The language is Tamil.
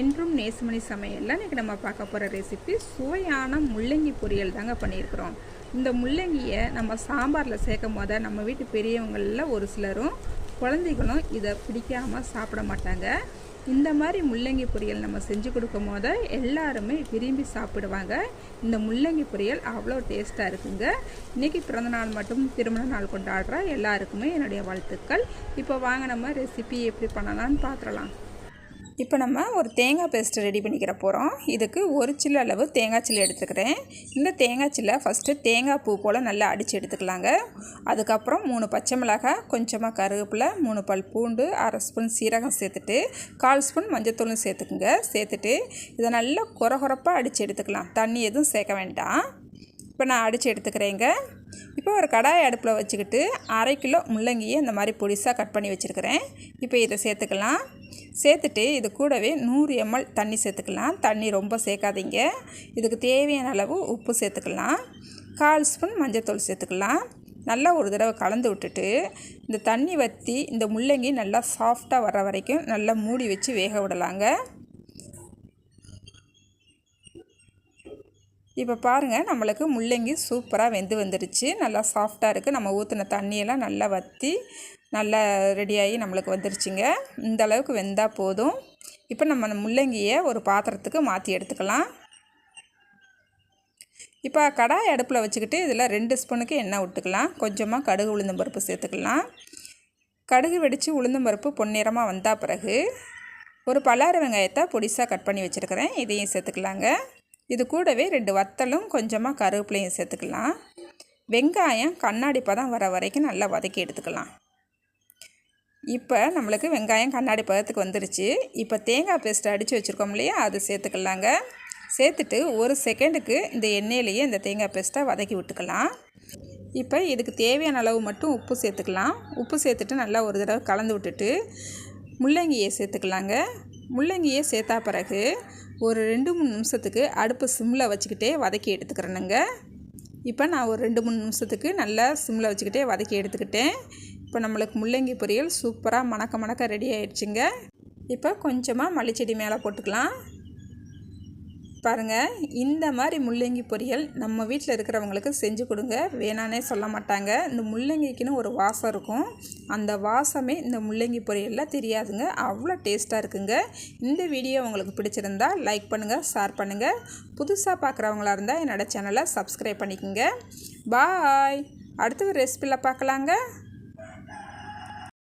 என்றும் நேசுமணி சமையலில் இன்றைக்கி நம்ம பார்க்க போகிற ரெசிபி சுவையான முள்ளங்கி பொரியல் தாங்க பண்ணியிருக்கிறோம். இந்த முள்ளங்கியை நம்ம சாம்பாரில் சேர்க்கும் போத நம்ம வீட்டு பெரியவங்களில் ஒரு சிலரும் குழந்தைகளும் இதை பிடிக்காமல் சாப்பிட மாட்டாங்க. இந்த மாதிரி முள்ளங்கி பொரியல் நம்ம செஞ்சு கொடுக்கும் போது எல்லாருமே விரும்பி சாப்பிடுவாங்க. இந்த முள்ளங்கி பொரியல் அவ்வளோ டேஸ்ட்டாக இருக்குங்க. இன்றைக்கி பிறந்தநாள் மட்டும் திருமண நாள் கொண்டாடுற எல்லாருக்குமே என்னுடைய வாழ்த்துக்கள். இப்போ வாங்க நம்ம ரெசிபி எப்படி பண்ணலாம்னு பார்த்துடலாம். இப்போ நம்ம ஒரு தேங்காய் பேஸ்ட்டு ரெடி பண்ணிக்கிற போகிறோம். இதுக்கு ஒரு சில்லு அளவு தேங்காய் சில்லு எடுத்துக்கிறேன். இந்த தேங்காய் சில்லை ஃபஸ்ட்டு தேங்காய் பூ போல் நல்லா அடித்து எடுத்துக்கலாங்க. அதுக்கப்புறம் மூணு பச்சை மிளகாய் கொஞ்சமாக கருவேப்பிலை மூணு பல் பூண்டு அரை ஸ்பூன் சீரகம் சேர்த்துட்டு கால் ஸ்பூன் மஞ்சத்தூளும் சேர்த்துக்குங்க. சேர்த்துட்டு இதை நல்லா குறகுறப்பாக அடித்து எடுத்துக்கலாம். தண்ணி எதுவும் சேர்க்க வேண்டாம். இப்போ நான் அடித்து எடுத்துக்கிறேங்க. இப்போ ஒரு கடாய் அடுப்பில் வச்சுக்கிட்டு அரை கிலோ முள்ளங்கியை இந்த மாதிரி பொடிசாக கட் பண்ணி வச்சுருக்கிறேன். இப்போ இதை சேர்த்துக்கலாம். சேர்த்துட்டு இது கூடவே நூறு எம்எல் தண்ணி சேர்த்துக்கலாம். தண்ணி ரொம்ப சேர்க்காதீங்க. இதுக்கு தேவையான அளவு உப்பு சேர்த்துக்கலாம். கால் ஸ்பூன் மஞ்சத்தூள் சேர்த்துக்கலாம். நல்லா ஒரு தடவை கலந்து விட்டுட்டு இந்த தண்ணி வற்றி இந்த முள்ளங்கி நல்லா சாஃப்டாக வர வரைக்கும் நல்லா மூடி வச்சு வேக விடலாங்க. இப்போ பாருங்கள் நம்மளுக்கு முள்ளங்கி சூப்பராக வெந்து வந்துடுச்சு நல்லா சாஃப்டாக இருக்குது நம்ம ஊற்றின தண்ணியெல்லாம் நல்லா வற்றி நல்லா ரெடியாகி நம்மளுக்கு வந்துருச்சுங்க. இந்த அளவுக்கு வெந்தால் போதும். இப்போ நம்ம முள்ளங்கியை ஒரு பாத்திரத்துக்கு மாற்றி எடுத்துக்கலாம். இப்போ கடாய் அடுப்பில் வச்சுக்கிட்டு இதில் ரெண்டு ஸ்பூனுக்கு எண்ணெய் விட்டுக்கலாம். கொஞ்சமாக கடுகு உளுந்தம் பருப்பு சேர்த்துக்கலாம். கடுகு வெடித்து உளுந்தம் பருப்பு பொன்னிறமாக வந்தால் பிறகு ஒரு பல்லாறு வெங்காயத்தை பொடிசாக கட் பண்ணி வச்சுருக்கிறேன். இதையும் சேர்த்துக்கலாங்க. இது கூடவே ரெண்டு வத்தலும் கொஞ்சமாக கருவேப்பிலையும் சேர்த்துக்கலாம். வெங்காயம் கண்ணாடி பதம் வர வரைக்கும் நல்லா வதக்கி எடுத்துக்கலாம். இப்போ நம்மளுக்கு வெங்காயம் கண்ணாடி பதத்துக்கு வந்துருச்சு. இப்போ தேங்காய் பேஸ்ட் அடித்து வச்சுருக்கோம் இல்லையா? அது சேர்த்துக்கலாங்க. சேர்த்துட்டு ஒரு செகண்டுக்கு இந்த எண்ணெயிலேயே இந்த தேங்காய் பேஸ்ட்டை வதக்கி விட்டுக்கலாம். இப்போ இதுக்கு தேவையான அளவு மட்டும் உப்பு சேர்த்துக்கலாம். உப்பு சேர்த்துட்டு நல்லா ஒரு தடவை கலந்து விட்டுட்டு முள்ளங்கியை சேர்த்துக்கலாங்க. முள்ளங்கியை சேர்த்தா பிறகு ஒரு ரெண்டு மூணு நிமிஷத்துக்கு அடுப்பு சிம்மில் வச்சுக்கிட்டே வதக்கி எடுத்துக்கிறேனுங்க. இப்போ நான் ஒரு ரெண்டு மூணு நிமிஷத்துக்கு நல்லா சிம்மில் வச்சுக்கிட்டே வதக்கி எடுத்துக்கிட்டேன். இப்போ நம்மளுக்கு முள்ளங்கி பொரியல் சூப்பராக மணக்க மணக்க ரெடி ஆகிடுச்சிங்க இப்போ கொஞ்சமாக மல்லிச்செடி மேலே போட்டுக்கலாம். பாருங்கள் இந்த மாதிரி முள்ளங்கி பொரியல் நம்ம வீட்டில் இருக்கிறவங்களுக்கு செஞ்சு கொடுங்க. வேணானே சொல்ல மாட்டாங்க. இந்த முள்ளங்கிக்குன்னு ஒரு வாசம் இருக்கும். அந்த வாசமே இந்த முள்ளங்கி பொரியலில் தெரியாதுங்க. அவ்வளோ டேஸ்ட்டாக இருக்குங்க. இந்த வீடியோ உங்களுக்கு பிடிச்சிருந்தா லைக் பண்ணுங்கள் ஷேர் பண்ணுங்கள் புதுசாக பார்க்குறவங்களா இருந்தால் என்னோடய சேனலை சப்ஸ்கிரைப் பண்ணிக்கோங்க. பாய் அடுத்த ஒரு ரெசிபியில் பார்க்கலாங்க.